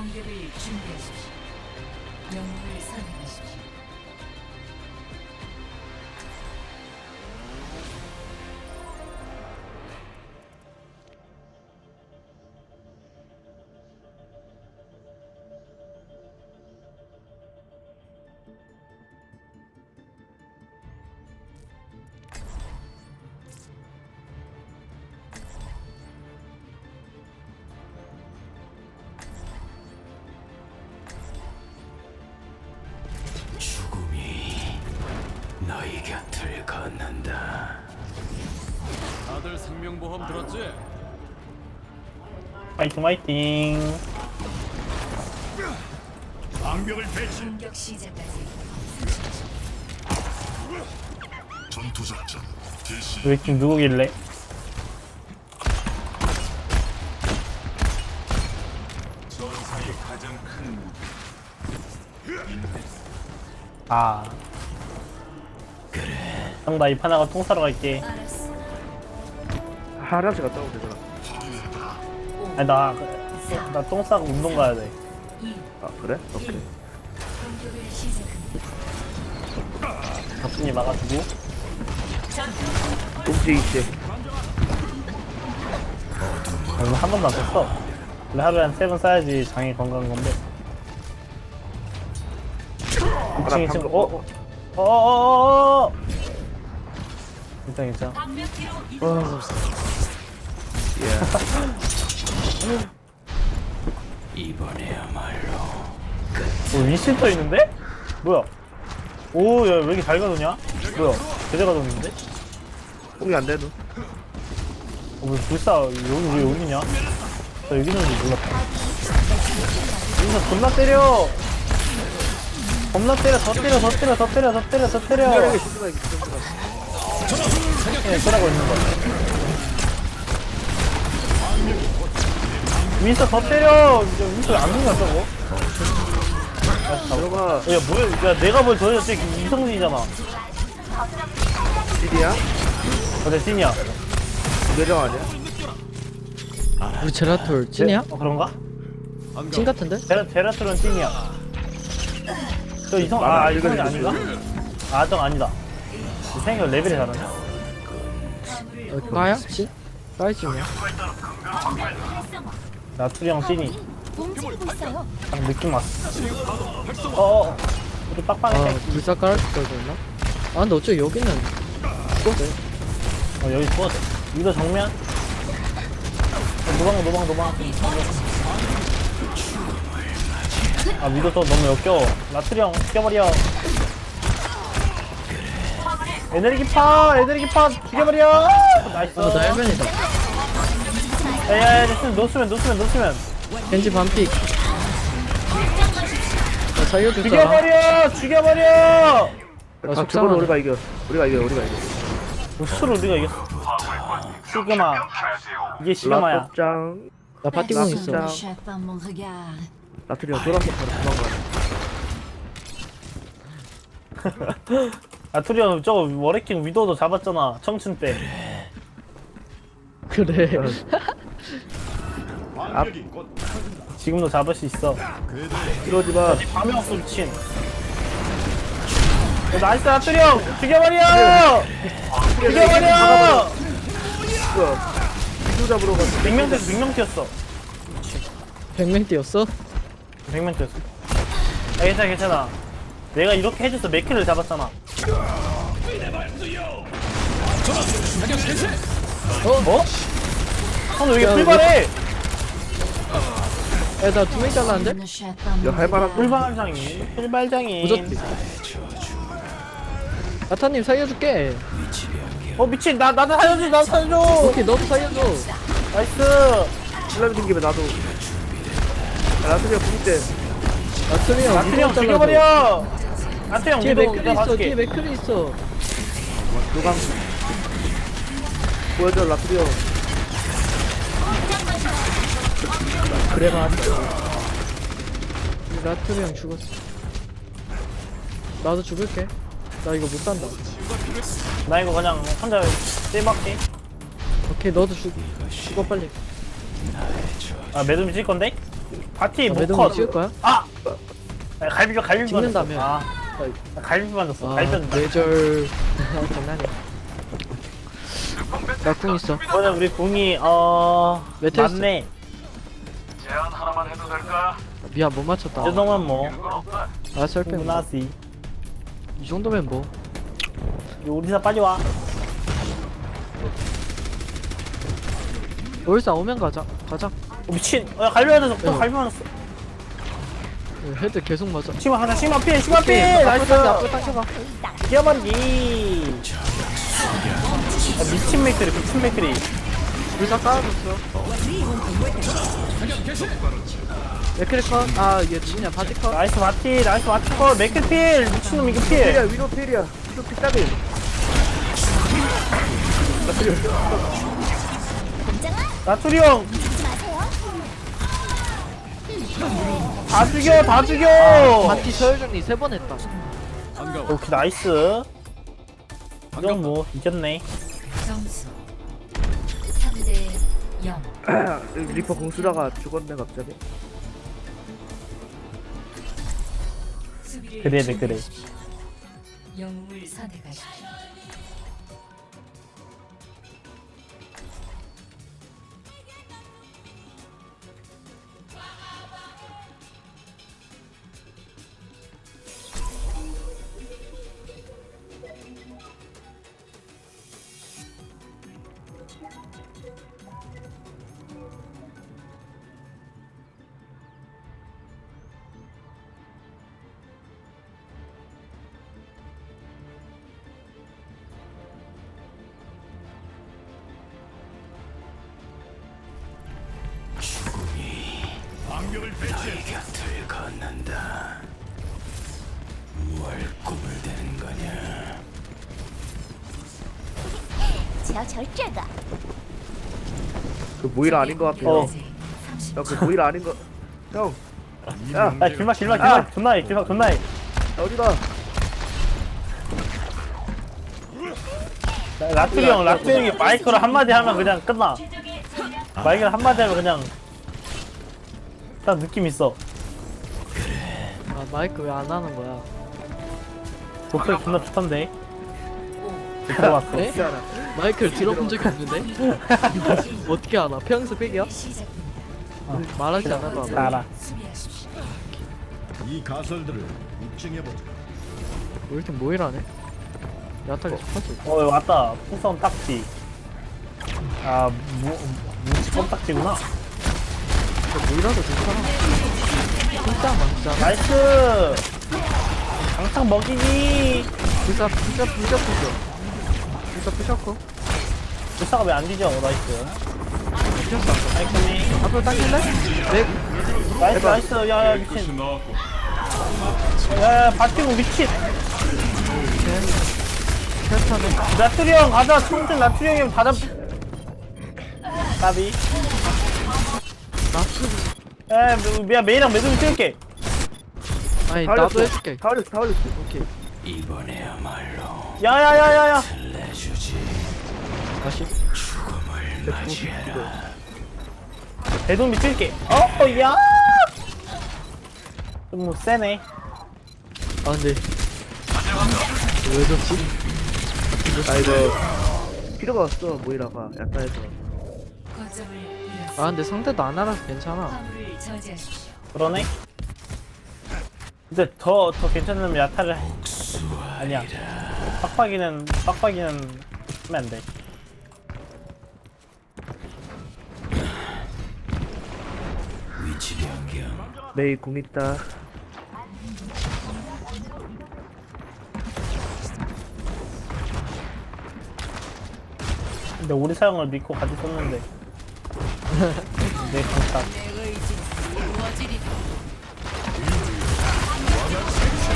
공격을 준비하십시오. 영웅을 선택하십시오. 너희 곁을 걷는다. 다들 생명보험 들었지? 파이팅 파이팅 방벽을 배치. 공격 시작까지 전투 작전 개시. 우리 팀 누구길래? 전사의 가장 큰아 그래 형나이 판하고 똥 싸러 갈게 알았어. 화장실 갔다 오면 되잖아. 아니 나나 똥 싸고 운동 가야 돼 2, 아 그래? 오케이. 덕분이 막아주고 이제 오늘 한 번도 안 썼어 원래 하루에 한 세번 싸야지 장이 건강한 건데 2층 2층 방금- 어? 어어어어어 괜찮아 괜찮아 예. 이번에야말로 오 위신 떠 있는데? 뭐야 오 야 왜 이렇게 잘 가더냐? 뭐야 제대 가더는데? 똥이 안 되는. 어, 왜 불사 여기 왜 여기냐? 나 여기 있는지 몰랐다. 여기서 존나 때려. 겁나 때려, 더 때려, 더 때려, 더 때려, 더 때려, 더 때려. 네, 그러고 있는 거야. 윈서 더 때려. 이제 윈서 안 죽나 저거? 들어가. 야 뭐야? 야 내가 뭘 더해줬지? 이성진이잖아. 딜이야? 어내 찐이야. 내정 아니야? 우리 제라톨 찐이야? 어 그런가? 찐 같은데? 제라 제라트론 찐이야. 저 이성 말을 아 읽어주지. 아닌가? 아정 아니다. 생겨 레벨이 다르네. 어, 까야? 찐? 까야 찐이야? 나투리형 찐이. 움직이고 있어요. 딱 느낌 왔어. 어어. 우리 빡빡이 아 땡. 불사 깔을 걸 그랬나? 아 근데 어째 여기는 죽어도 돼 어 여기 좋았어. 위도 정면. 어, 노방 노방 노방. 아또 너무 역겨워. 나트리형 죽여버려. 에너지 파 에너지 파 죽여버려. 나이스. 아나 헬벤이다 야야야 놓으면 놓으면 놓으면. 겐지 반픽 나 살려줬잖아 죽여버려 죽여버려. 아, 다 속상하네. 죽어도 우리가 이겨. 우리가 이겨. 우리가 이겨. 우스로 우리가 이겼어. 시그마. 이게 시그마야. 나 파티공 있어 mon regard. 나트리가 돌아서 바로 도망가. 아 투리형 저거 워레킹 위도도 잡았잖아 청춘 때. 그래 지금도 잡을 수 있어. 이러지 마. 밤에 없어 미친. 야, 나이스 아투리형 죽여버려. 죽여버려. 이거 비도 잡으러 가. 100명 뛰었어 100명 뛰었어. 100명 뛰었어? 100명 뛰었어. 아 괜찮아 괜찮아. 내가 이렇게 해줘서 맥크를 잡았잖아. 어? 뭐? 형왜 이렇게 야, 불발해? 야나 두 명 잘랐는데? 야, 할 만한 불발장인 불발장인. 무섭지? 나타님 살려줄게 어 미친 나 나도 살려줘 나도 살려줘. 오케이 너도 살려줘 나이스. 신라면 생기면 나도. 야, 나트리가 부을 때. 나트리 형 죽여버려. 나트리 형 뒤에 위도 맥클이 내가 있어 뒤에 봐줄게. 맥클이 있어 누강. 보여줘 나트리 형. 그래 맞 나트리 형 죽었어 나도 죽을게 나 이거 못 산다 나 이거 그냥 혼자 떼박게. 오케이 너도 죽 죽어 빨리 아 매듭이 찔 건데? 바티 아, 매듭 찍을 거야? 아! 아, 갈비뼈 갈비뼈 찍는다며. 맞았어. 아 갈비뼈 맞았어. 아 맞았어. 뇌절. 장난이야. 나궁 있어. 오늘 우리 궁이 어... 맞네. 제안 하나만 해도 될까? 미안 못 맞췄다. 이 정도면 뭐아 설패 뭐. 충분하지 이 정도면 뭐. 우리사 빨리 와. 월사 오면 가자. 가자. 어, 미친. 어, 야, 갈비뼈 맞았어. 또 어. 갈비뼈 맞았어. 어, 헤드 계속 맞아. 시마 하나 시마 필 시마 필 나이스. 앞으로 뛰어만기 아, 미친 맥들이 미친 맥들이 불사 깔아줬어. 맥크리컷. 아얘 누구냐? 바디컷? 나이스 바티. 나이스 바티 거 맥들 필. 미친놈 이거 필. 위로 필이야 위로 필따비. 나트리형 다 죽여 다 죽여! 바티 서열정리 세 번 했다. 반가워. 오케이 나이스. 이건 뭐 이겼네. 점수 3대 0 리퍼 공 쓰다가 죽었네 갑자기. 수비를 그래 네 그래 준비하십시오. 영웅을 선택하십시오. 배치해 곁을 걷는다. 뭘 꿈을 대는 거냐? 제가 절제가 그 모이라 아닌 것 같아 어. 형그 모이라 아닌 거 형! 야! 야 길막 길막 길막 존나 해 길막 존나 해 어디가? 나- 라투리 형 라투리 형이 마이크로 한마디 하면 그냥 끝나 마이크로 한마디 하면 그냥 딱 느낌 있어 아 마이크 왜 안 하는 거야 목소리 존나 좋던데 들어왔어 네? 마이크를 들어본 적이 없는데? 어떻게 알아? 평소 빽이야? 시작됩니다. 말하지 않아도 다 알아. 이 가설들을 입증해보자. 우리 뭐팀 모이라네 야타게 스파트 어 왔다 풍선 딱지 아 무, 무지 껌딱지구나 모이라도 괜찮아 진짜 많잖아 나이스! 강창 먹이기 불사 불사 불사 불사 불사 부셨고. 불사가 왜 안 뒤져? 나이스. 피었어. 나이스. 앞으로 당길래? 네. 나이스 나이스. 야야 미친. 야야 바티고 미친. 캐스터는 나트리 형 가자. 총등 나트리 형이면 다 잡... 까비 에 미안 메이랑 매듭을 띄울게 아니 다 나도 올렸어 해줄게 다 올렸어 다 올렸어 오케이 이번에야말로 야야야야야 내주지. 다시 죽음을 맞이해라. 배동비 뛸게 어? 야! 좀 세네 아 근데 왜 좋지? 아 이거 필요가 없어 모이라가 약간 해서 거점을 잃었습니다. 아 근데 상대도 안 알아서 괜찮아. 그러네 근데 더, 더 괜찮으면 야타를 해. 아니야 빡빡이는 빡빡이는 하면 안돼 위치 변경. 메이 공 있다 근데 우리 사용을 믿고 같이 썼는데 내 부탁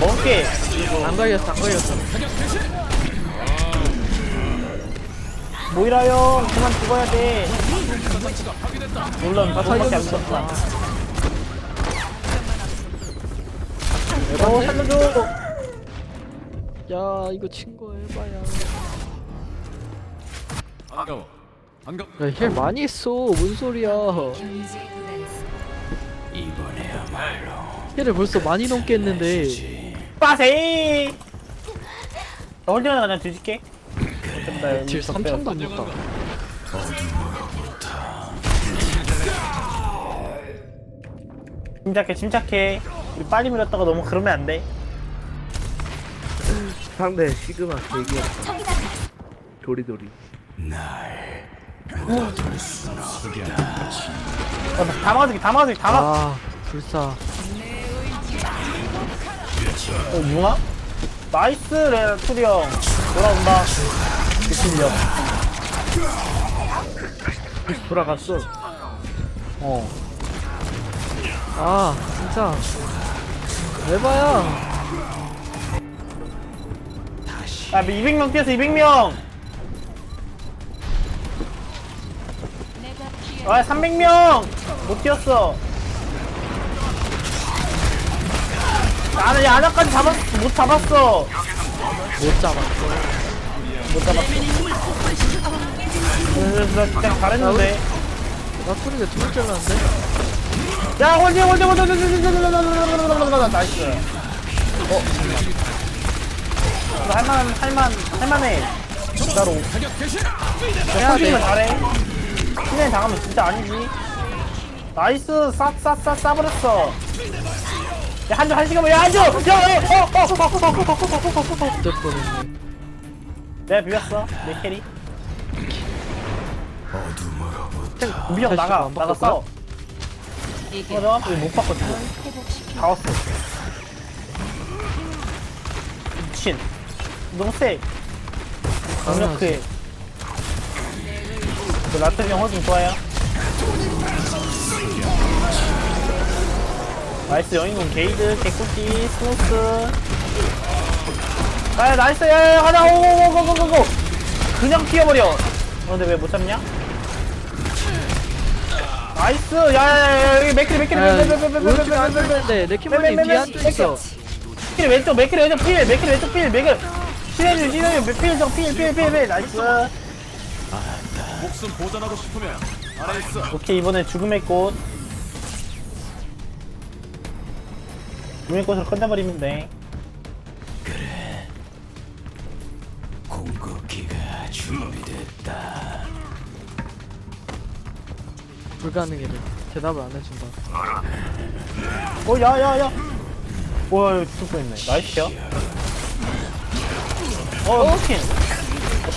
먹을게. 안 걸렸어 안 걸렸어. 모이라 형 그만 죽어야 돼. 물론 저밖에 안 죽었다. 어 살려줘. 야 이거 친구 해봐야. 반가워. 반가워. 야힐 많이 했어 뭔 소리야. 이번에야말로 힐을 벌써 많이 넘게 했는데. 빠세! 나 홀딩하는 그냥 뒤질게. 딜적 3천도 안 넣었다. 침착해 침착해. 우리 빨리 밀었다가 너무 그러면 안 돼. 상대 시그마 대기 도리도리. 날 다. 어, 다 막아줄게 다 막... 아 불사. 어 융아? 나이스 레 투리 형. 돌아온다. 그 실력 돌아갔어. 어. 아 진짜. 에바야 야, 200명 뛰었어, 200명! 아 300명 못 뛰었어 나는 이 아나까지 잡았 못 잡았어 못 잡았어 못 잡았어 나 진짜 잘했는데 나 소리 왜 두번 잘랐는데 야 홀딩 홀딩 홀딩 홀딩 나이스 어 할만 할만 할만해 진짜로 그냥 홀딩 잘해 신행 당하면 진짜 아니지. 나이스, 싸, 싸, 싸, 싸버렸어. 야, 한줄, 한 시간만, 야, 한줄! 야, 야, 어, 어, 어, 어, 어, 어, 어, 어, 어, 어. 어쩔 뻔했네 내가 비겼어, 내 캐리. 우리 형 나가, 안 나가? 싸워. 이게 맞아? 이거 못 바꿨지. 다 왔어. 미친. 너무 세. 강력해. 그형 호딩 좋아요. 나이스 영인군 게이드 개꿀띠 스무스 아 나이스 야야 가자. 오고고고고고고 그냥 뛰어버려. 어, 근데 왜 못 잡냐? 나이스 야야야 여기 맥크리 맥크리 오른쪽에 앉아있는데 레키몰님 뒤에 앉아 있어 맥크리 왼쪽 맥크리 왼쪽 필 맥크리 왼쪽 필 맥크리. 신혜준 신혜준 필정필필필필. 나이스 목숨 보존하고 싶으면 아래 있어. 오케이 이번엔 죽음의 꽃 죽음의 꽃을 끝내버리면 돼 궁극기가 준비됐다. 불가능해 대답을 안 해준다 어, 야, 야, 야. 와, 죽을 뻔했네. 나이스야. 어, 미친.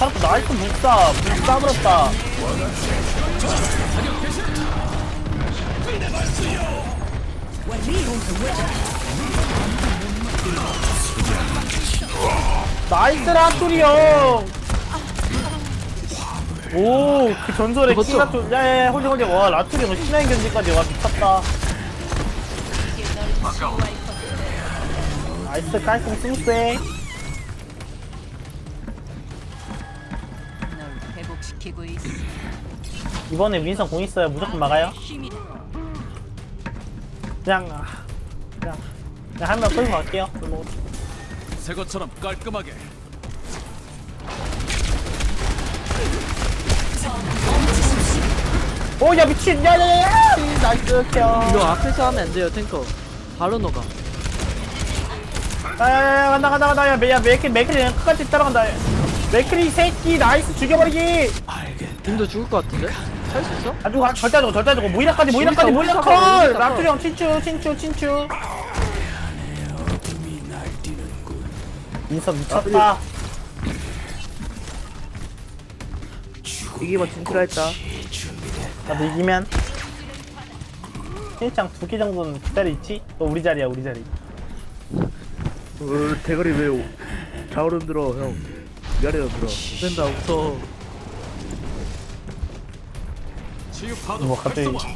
어, 사람도 나이스 물싸. 물싸 버렸다. 나이스 라투리 형! 오, 그 전설의 그것도- 킹라투, 야, 야, 야, 홀딩, 홀딩. 와, 라투리 형 신화의 견지까지 와, 미쳤다. 나이스 깔끔 스무 이번에 윈선 공 있어요 무조건 막아요. 그냥 아, 그냥 그냥 한명 끌고 갈게요 끌고. 새 것처럼 깔끔하게. 오야 미친 야야야 나이스 켜 이거 앞에서 하면 안 돼요 탱커 바로 너가 야야야 간다 간다 간다 야, 야 맥크리 맥크리 그냥 끝까지 따라간다 맥크리 새끼 나이스 죽여버리기 알겠다. 님도 죽을 것 같은데? 살수 있어? 아주 가 절대 주고 절대 주고 모이라까지 모이라까지 모이라 탑, 컬 탑, 라투리 형 친추 친추 친추. 윈선 미쳤다. 이기면 진출하 했다 준비됐다. 나도 이기면. 신장 두 개 정도는 기다려 있지? 또 우리 자리야 우리 자리. 어, 대가리 왜 오- 좌우로 들어 형? 위아래로 들어. 된다 웃어 뭐 갑자기 활성화.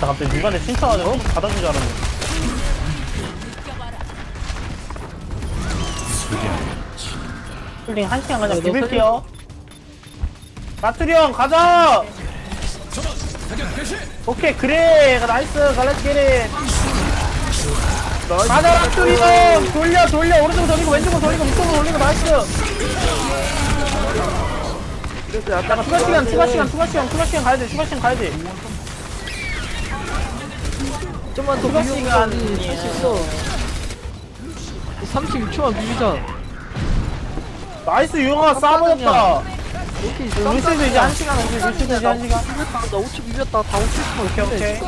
나 갑자기 누가 내 신청하자고 받아준 줄 알았네. 홀딩 한 시간 그냥 너 비빌게요. 라투리 형 가자. 오케이 그래. 나이스 갈라스 게릿 가자 라투리 형. 돌려 돌려. 오른쪽으로 돌리고 왼쪽으로 돌리고 위쪽으로 돌리고 나이스 그래서 야 약간 추가 시간 추가 시간 추가 시간 추가 시간 가야 돼 추가 시간 가야 돼. 좀만 더 추가 시간이야. 할수 있어. 36초만 비비자. 나이스 유영아 싸버렸다. 오케이 루시드 이제 한 시간 오케이 루시드 이제 한 시간. 비볐다. 나 5초 비볐다. 다 5초만 오케이 오케이.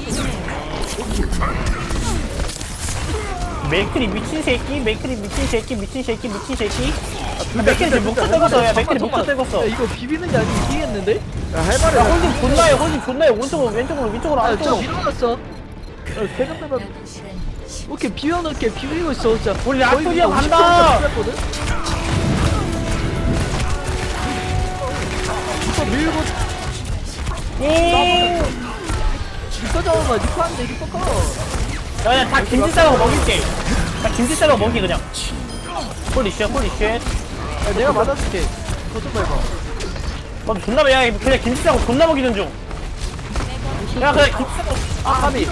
맥크리 미친 새끼 맥크리 미친 새끼 미친 새끼 미친 새끼. 아, 맥크리 지금 목표 떼었어 야 맥크리 목표 떼었어? 야 이거 비비는 게 아니고 이기겠는데? 야 할말이 야 홀딩 존나 해 홀딩 존나 해 오른쪽으로 왼쪽으로 위쪽으로 아 진짜 아래쪽으로. 밀어놨어. 세금대만 오케이 비워놓을게. 비비고 있어 진짜. 우리 그냥 간다! 50% 비볐거든? 이거 밀고 예. 리퍼 잡아봐. 리퍼 한대 리퍼 커. 야야 다 김치 싸고 먹일게. 다 김치 싸고 먹기 그냥. 홀리 쉣 홀리 쉣 야, 내가 맞아줄게. 거좀 어 존나 야 그냥 김치 싸고 존나 먹이는 중 야 그냥 김치 싸고. 아 까비.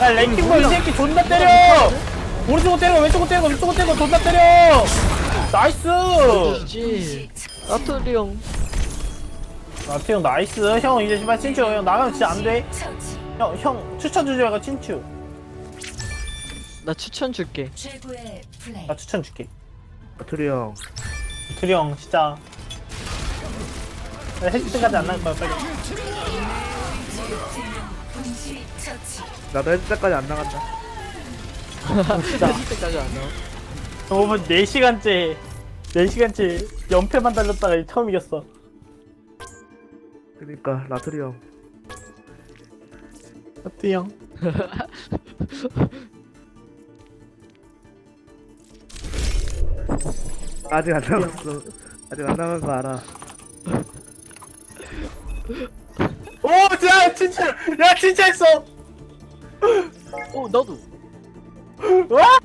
야 랭킹볼 이 새끼 존나 때려. 오른쪽으로 때리고 왼쪽으로 때리고 위쪽으로 때리고 존나 때려. 나이스. 그렇지? 나토리 형. 나트 형 나이스. 형 이제 씨발 친추 형 나가면 진짜 안 돼 형, 형 추천 주지 말고 친추. 나 추천 줄게. 최고의 플레이. 나 추천 줄게. 트리 형. 드리 형 진짜. 때까지 안 나올 거야 빨리. 나도 때까지 안 나간다. 해줄 때까지 안 나와. 오늘 4시간째 4시간째 연패만 달렸다가 처음 이겼어. 그니까 라트리 형 형 아직 안 나갔어. 아직 안 나간 거 알아. 오 진짜 진짜 야 진짜 했어. 어 나도. 와